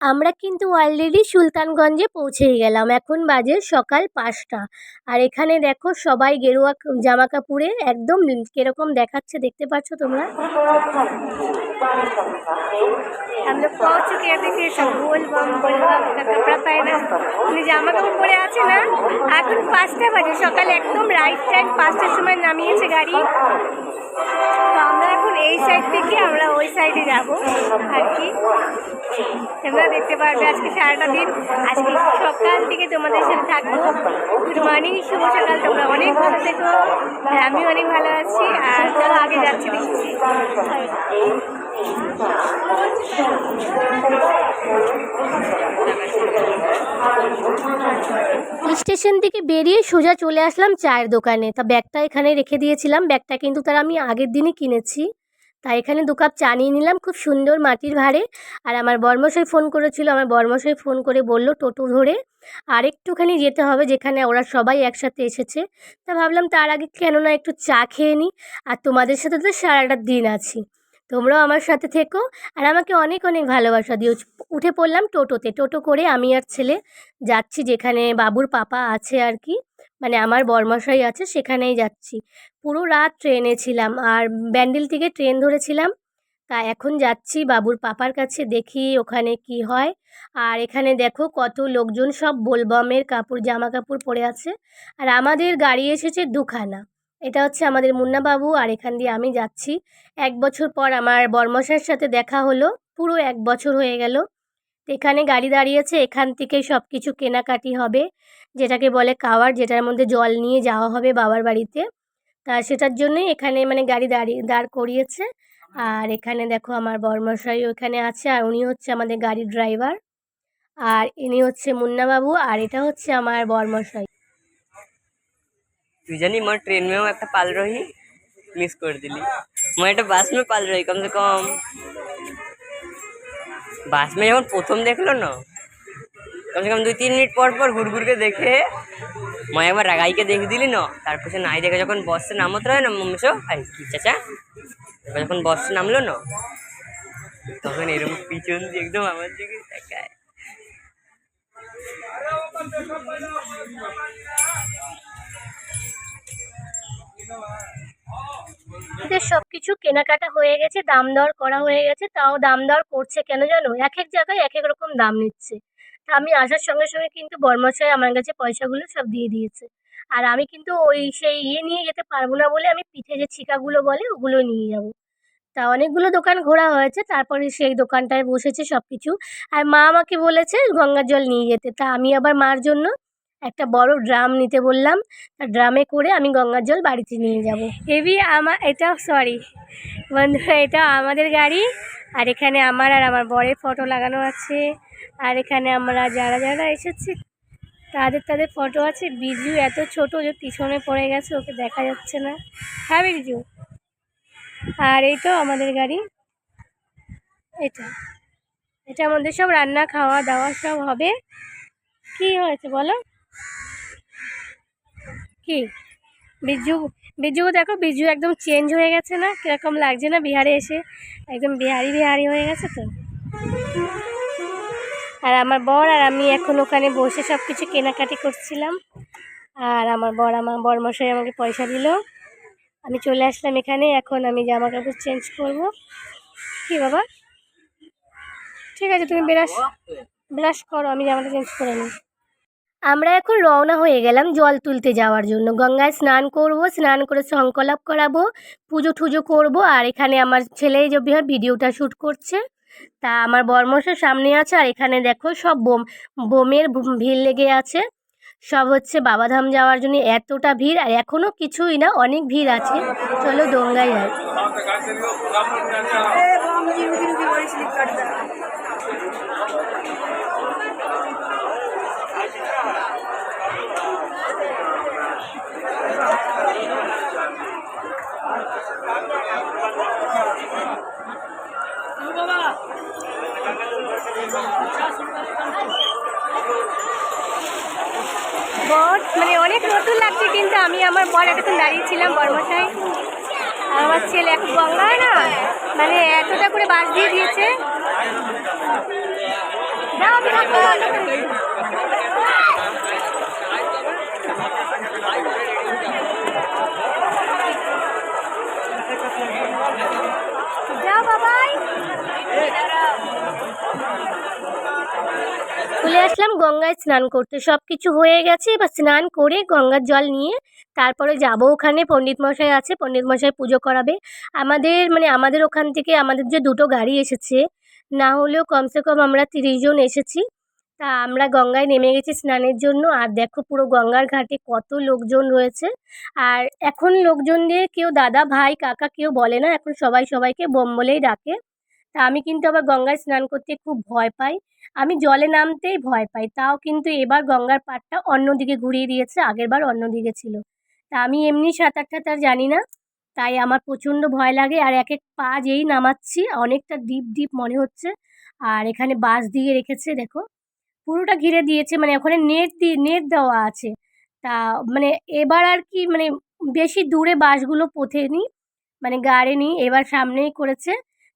আমরা কিন্তু অলরেডি সুলতানগঞ্জে পৌঁছেই গেলাম এখন বাজে সকাল পাঁচটা আর এখানে দেখো সবাই গেরুয়া ক- জামা কাপড়ে একদম কিরকম দেখাচ্ছে দেখতে পাচ্ছ তোমরা हम लोग पहुंच चुके हैं देखिए सब बोल बम बोल बम का कपड़ा पहना মানে জামা কাপড় পরে আছে না এখন পাঁচটা বাজে সকাল একদম রাইট টাইম পাঁচটার সময় নামিয়েছে গাড়ি আমরা এখন এই সাইড থেকে আমরা ওই সাইডে যাব আর কি। তোমরা দেখতে পারবে আজকে সারাটা দিন। আজকে সকাল থেকে তোমাদের সাথে থাকব। গুড মর্নিং শুভ সকাল। তোমরা অনেক ভালো থেকো। আমি অনেক ভালো আছি। আর চলো আগে যাচ্ছি দেখছি। স্টেশন থেকে বেরিয়ে সোজা চলে আসলাম চায়ের দোকানে। তা ব্যাগটা এখানে রেখে দিয়েছিলাম। ব্যাগটা কিন্তু তার আমি আগের দিনই কিনেছি। তাই এখানে দু কাপ চা নিয়ে নিলাম, খুব সুন্দর মাটির ভাঁড়ে। আর আমার বর্মশাই ফোন করেছিল, আমার বর্মশাই ফোন করে বলল, টোটো ধরে আর একটুখানি যেতে হবে যেখানে ওরা সবাই একসাথে এসেছে। তা ভাবলাম তার আগে কেন না একটু চা খেয়ে নিই আর তোমাদের সাথে তো সারাটা দিন আছি। তোমরাও আমার সাথে থেকো। আর আমাকে অনেক অনেক ভালোবাসা দিও। উঠে পড়লাম টোটোতে। টোটো করে আমি আর ছেলে যাচ্ছি যেখানে বাবুর পাপা আছে আর কি মানে আমার বর্মশাই আছে সেখানেই যাচ্ছি। পুরো রাত ট্রেনে ছিলাম আর ব্যান্ডেল থেকে ট্রেন ধরেছিলাম, তা এখন যাচ্ছি বাবুর পাপার কাছে দেখি ওখানে কি হয়। আর এখানে দেখো কত লোকজন সব বোলবমের কাপড়, জামা কাপড় পরে আছে আর আমাদের গাড়ি এসেছে দুখানা। এটা হচ্ছে আমাদের মুন্না বাবু আর এখান দিয়ে আমি যাচ্ছি। এক বছর পর আমার বর্মশাইয়ের সাথে দেখা হলো, পুরো এক বছর হয়ে গেল। এখানে গাড়ি দাঁড়িয়েছে, এখান থেকে সব কিছু কেনাকাটি হবে, যেটাকে বলে কাওয়ার যেটার মধ্যে জল নিয়ে যাওয়া হবে বাবার বাড়িতে। তা সেটার জন্যই এখানে মানে গাড়ি দাঁড়িয়ে, দাঁড় করিয়েছে। আর এখানে দেখো আমার বর্মশাই ওখানে আছে, আর উনি হচ্ছে আমাদের গাড়ির ড্রাইভার। আর ইনি হচ্ছে মুন্নাবাবু, আর এটা হচ্ছে আমার বর্মশাই। তুই জানি আমার ট্রেন মেয়েও একটা পাল রহি মিস করে দিলি। আমার একটা বাস মেয়ে পাল রহি কমসে কম বাসমে যখন প্রথম দেখল না, কমসে কম দুই তিন মিনিট পর পর ঘুরঘুরকে দেখে মা একবার রাগাইকে দেখে দিলি না। তারপর সে নাই দেখে যখন বসে নামতে হয় না মমিস আরে কি চাচা? এবার যখন বসে নামলো না, তখন এরকম পিছন দিয়ে একদম আমার দিকে তাকায়। এদের সব কিছু কেনাকাটা হয়ে গেছে, দাম দর করা হয়ে গেছে, তাও দাম দর করছে কেন জানো? এক এক জায়গায় এক এক রকম দাম নিচ্ছে। তা আমি আসার সঙ্গে সঙ্গে কিন্তু বর্মশাই আমার কাছে পয়সাগুলো সব দিয়ে দিয়েছে। আর আমি কিন্তু ওই সেই ইয়ে নিয়ে যেতে পারব না বলে আমি পিঠে যে ছিকাগুলো বলে ওগুলো নিয়ে যাব। তা অনেকগুলো দোকান ঘোরা হয়েছে, তারপরে সেই দোকানটায় বসেছে সব কিছু আর মা আমাকে বলেছে গঙ্গার জল নিয়ে যেতে। তা আমি আবার মার জন্য একটা বড় ড্রাম নিতে বললাম। ড্রামে করে আমি গঙ্গার জল বাড়িতে নিয়ে যাব। হেভি আমার এটা সরি বন্ধুরা এটা আমাদের গাড়ি। আর এখানে আমার আর আমার বরের ফটো লাগানো আছে। আর এখানে আমরা যারা যারা এসেছি, তাদের তাদের ফটো আছে। বিজু এত ছোট যে পিছনে পড়ে গেছে, ওকে দেখা যাচ্ছে না। হ্যাঁ বিজু? আর এই তো আমাদের গাড়ি। এটা এটা আমাদের সব রান্না, খাওয়া, দাওয়া সব হবে। কি হয়েছে বলো? কি? বিজু বিজু দেখো, বিজু একদম চেঞ্জ হয়ে গেছে না? কীরকম লাগছে না বিহারে এসে? একদম বিহারি বিহারি হয়ে গেছে তো? আর আমার বর আর আমি এখন ওখানে বসে সব কিছু কেনাকাটি করছিলাম। আর আমার বর আমার বরমশাই আমাকে পয়সা দিল। আমি চলে আসলাম এখানে, এখন আমি জামা কাপড় চেঞ্জ করব। কি বাবা? ঠিক আছে, তুমি ব্রাশ ব্রাশ করো, আমি জামাটা চেঞ্জ করে নিই। আমরা এখন রওনা হয়ে গেলাম জল তুলতে যাওয়ার জন্য। গঙ্গায় স্নান করব, স্নান করে সংকলাপ করাবো, পুজো টুজো করব, আর এখানে আমার ছেলে যে বিহার ভিডিওটা শ্যুট করছে। তা আমার বর্মশের সামনে আছে, আর এখানে দেখো সব বোম, বোমের ভিড় লেগে আছে। সব হচ্ছে বাবাধাম যাওয়ার জন্য এতটা ভিড়, আর এখনও কিছুই না, অনেক ভিড় আছে। চলো দোঙ্গায় যাই বর মানে অনেক নতুন লাগছে কিন্তু আমি আমার বর এতক্ষণ দাঁড়িয়েছিলাম বর্মশাই। আমার ছেলে এখন গঙ্গায় না? মানে এতটা করে বাস দিয়ে দিয়েছে। আসলাম গঙ্গায় স্নান করতে। সব কিছু হয়ে গেছে, এবার স্নান করে গঙ্গার জল নিয়ে তারপরে যাব ওখানে। পণ্ডিত মশাই আছে, পণ্ডিত মশাই পুজো করাবে। আমাদের মানে আমাদের ওখান থেকে আমাদের যে দুটো গাড়ি এসেছে, না হলেও কমসে কম আমরা তিরিশ জন এসেছি। তা আমরা গঙ্গায় নেমে গেছি স্নানের জন্য। আর দেখো পুরো গঙ্গার ঘাটে কত লোকজন রয়েছে। আর এখন লোকজন দিয়ে কেউ দাদা, ভাই, কাকা কেউ বলে না। এখন সবাই সবাইকে বোম বলেই ডাকে। তা আমি কিন্তু আবার গঙ্গায় স্নান করতে খুব ভয় পাই। আমি জলে নামতেই ভয় পাই। তাও কিন্তু এবার গঙ্গার পাড়টা অন্যদিকে ঘুরিয়ে দিয়েছে আগেরবার অন্যদিকে ছিল। তা আমি এমনি সাঁতার টাতার জানি না, তাই আমার প্রচণ্ড ভয় লাগে আর এক এক পা যেই নামাচ্ছি, অনেকটা ডিপ ডিপ মনে হচ্ছে। আর এখানে বাঁশ দিয়ে রেখেছে, দেখো। পুরোটা ঘিরে দিয়েছে মানে ওখানে নেট দিয়ে, নেট দেওয়া আছে। তা মানে এবার আর কি মানে বেশি দূরে বাঁশগুলো পোথেনি মানে গাড়ে গাড়েনি এবার সামনেই করেছে।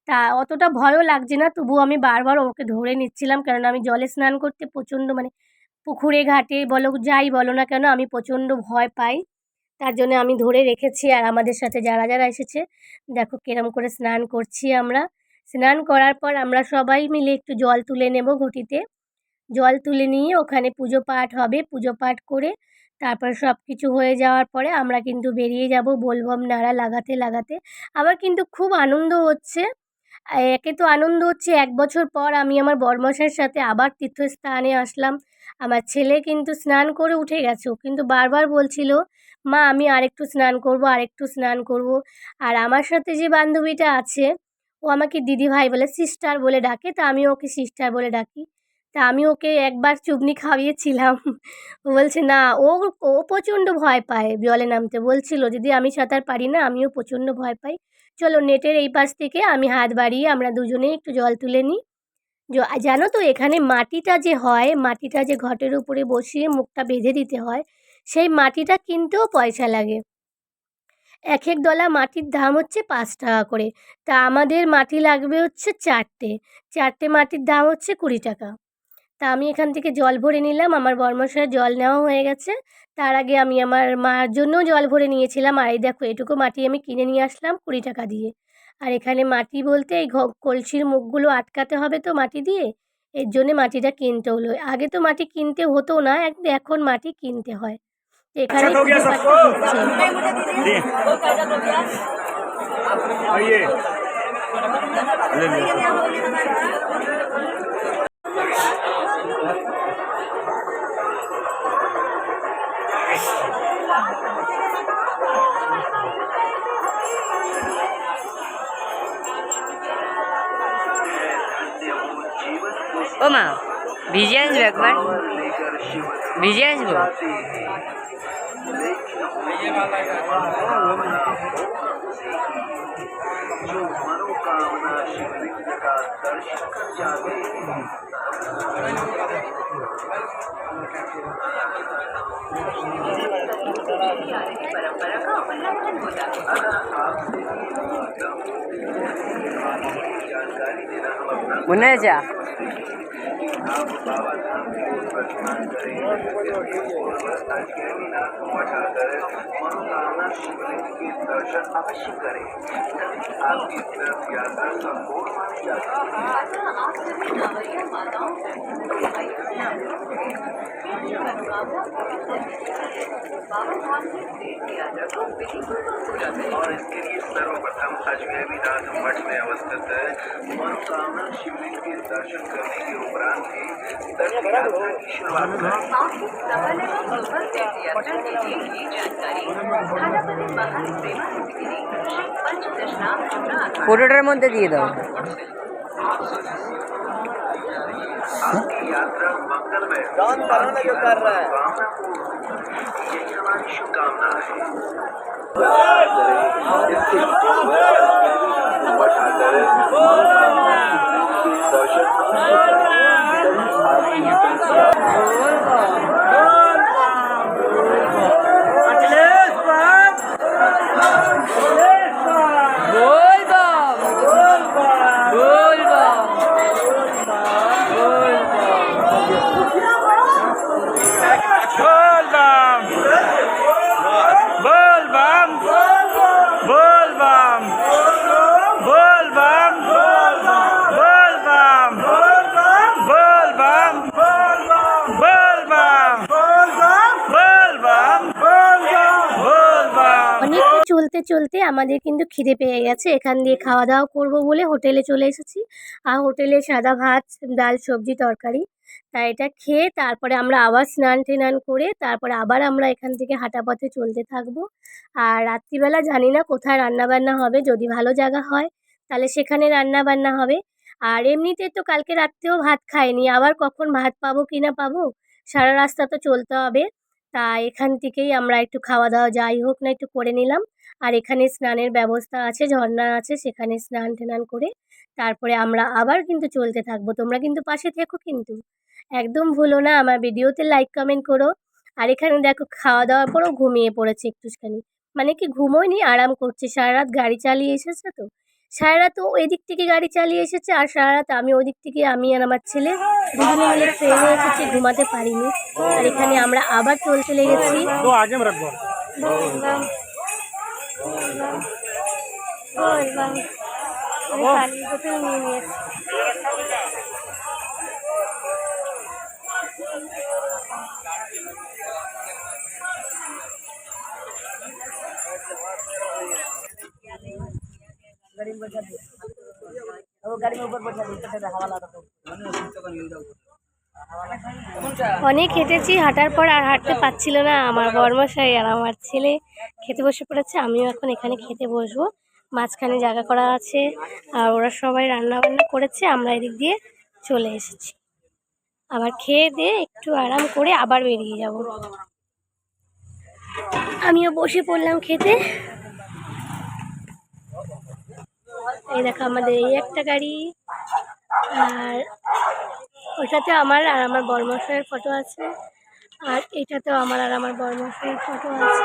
তা অতটা ভয়ও লাগছে না। তবুও আমি বারবার ওকে ধরে নিচ্ছিলাম, কেননা আমি জলে স্নান করতে প্রচণ্ড মানে পুকুরে, ঘাটে বলো, যাই বলো না কেন আমি প্রচণ্ড ভয় পাই। তার জন্য আমি ধরে রেখেছি আর আমাদের সাথে যারা যারা এসেছে, দেখো কিরম করে স্নান করছি আমরা। স্নান করার পর আমরা সবাই মিলে একটু জল তুলে নেব ঘটিতে। জল তুলে নিয়ে ওখানে পুজো পাঠ হবে। পুজো পাঠ করে তারপর সব কিছু হয়ে যাওয়ার পরে আমরা কিন্তু বেরিয়ে যাব বোলবম নাড়া লাগাতে লাগাতে। আমার কিন্তু খুব আনন্দ হচ্ছে। একে তো আনন্দ হচ্ছে। এক বছর পর আমি আমার বরমশাইয়ের সাথে আবার তীর্থস্থানে আসলাম। আমার ছেলে কিন্তু স্নান করে উঠে গেছে। কিন্তু বারবার বলছিল, মা, আমি আরেকটু স্নান করব, আরেকটু স্নান করব। আর আমার সাথে যে বান্ধবীটা আছে, ও আমাকে দিদিভাই বলে সিস্টার বলে ডাকে। তা আমি ওকে সিস্টার বলে ডাকি। তা আমি ওকে একবার চুগনি খাইয়েছিলাম ও বলছে, না, ও ও প্রচণ্ড ভয় পায়। জলে নামতে। বলছিল যদি আমি সাঁতার পারি না, আমিও প্রচণ্ড ভয় পাই। চলো নেটের এই পাশ থেকে আমি হাত বাড়িয়ে আমরা দুজনেই একটু জল তুলে নিই। জানো তো এখানে মাটিটা যে হয়, মাটিটা যে ঘটের উপরে বসিয়ে মুখটা বেঁধে দিতে হয়, সেই মাটিটা কিনতেও পয়সা লাগে। এক এক ডলা মাটির দাম হচ্ছে পাঁচ টাকা করে। তা আমাদের মাটি লাগবে হচ্ছে চারটে। চারটে মাটির দাম হচ্ছে কুড়ি টাকা। তা আমি এখান থেকে জল ভরে নিলাম। আমার বর্মশায় জল নেওয়া হয়ে গেছে। তার আগে আমি আমার মার জন্যও জল ভরে নিয়েছিলাম। আর এই দেখো এটুকু মাটি আমি কিনে নিয়ে আসলাম কুড়ি টাকা দিয়ে। আর এখানে মাটি বলতে এই কলসির মুখগুলো আটকাতে হবে তো মাটি দিয়ে। এর জন্যে মাটিটা কিনতে হলো। আগে তো মাটি কিনতে হতো না এখন মাটি কিনতে হয়। ও মা ভিজে আসবে একবার ভিজে আসবো चली आप बाबा धाम करें और मनोकामना शिवलिंग के दर्शन अवश्य करें। आपकी तरफ़ यात्रा संपूर्ण है सभी माताओं और इसके लिए सर्वप्रथम अजमेर विनाथ मठ में अवस्थित मनोकामना शिवलिंग के दर्शन करने के उपरांत ही दर्शन यात्रा की शुरुआत करें ফটোটার মধ্যে দিয়ে দাও आपकी यात्रा मंगलमय डॉन बनाना जो कर रहा है। यही हमारी शुभकामना है। চলতে আমাদের কিন্তু খিদে পেয়ে গেছে। এখান দিয়ে খাওয়া দাওয়া করব বলে হোটেলে চলে এসেছি। আর হোটেলে সাদা ভাত, ডাল, সবজি, তরকারি। তাই এটা খেয়ে তারপরে আমরা আবার স্নান টেনান করে তারপরে আবার আমরা এখান থেকে হাঁটা পথে চলতে থাকব। আর রাত্রিবেলা জানি না কোথায় রান্নাবান্না হবে, যদি ভালো জায়গা হয় তাহলে সেখানে রান্না বান্না হবে। আর এমনিতে তো কালকে রাত্রেও ভাত খাইনি, আবার কখন ভাত পাবো কি না পাবো, সারা রাস্তা তো চলতে হবে। তা এখান থেকেই আমরা একটু খাওয়া দাওয়া যাই হোক না একটু করে নিলাম। আর এখানে স্নানের ব্যবস্থা আছে, ঝর্ণা আছে, সেখানে স্নান টান করে তারপরে আমরা আবার কিন্তু চলতে থাকব। তোমরা কিন্তু পাশে থেকো কিন্তু। একদম ভুলো না, আমার ভিডিওতে লাইক কমেন্ট করো। আর এখানে দেখো খাওয়া দাওয়ার পরেও ঘুমিয়ে পড়েছে একটুখানি। মানে কি ঘুমোয়নি আরাম করছে। সারা রাত গাড়ি চালিয়ে এসেছে তো? সারা তো ওই এদিক থেকে গাড়ি চালিয়ে এসেছে আর সারা রাত আমি দিক থেকে আমি আর আমার ছেলে দুজনে মিলে ট্রেনে এসেছি ঘুমাতে পারিনি। আর এখানে আমরা আবার চলতে লেগেছি। तो आगे में रखो বললাম বললাম বললাম আমি পানির বোতল নিয়ে নিয়েছি অনেক হেঁটেছি হাঁটার পর আর হাঁটতে পারছিল না আমার বর্মশাই আর আমার ছেলে খেতে বসে পড়েছে আমিও এখন এখানে খেতে বসবো মাঝখানে জায়গা করা আছে আর ওরা সবাই রান্না বান্না করেছে আমরা এদিক দিয়ে চলে এসেছি আবার খেয়ে দিয়ে একটু আরাম করে আবার বেরিয়ে যাব আমিও বসে পড়লাম খেতে এই দেখো আমাদের এই একটা গাড়ি। আর ওটাতে আমার আর আমার বর্মশয়ের ফটো আছে। আর এটাতেও আমার আর আমার বর্মশয়ের ফটো আছে।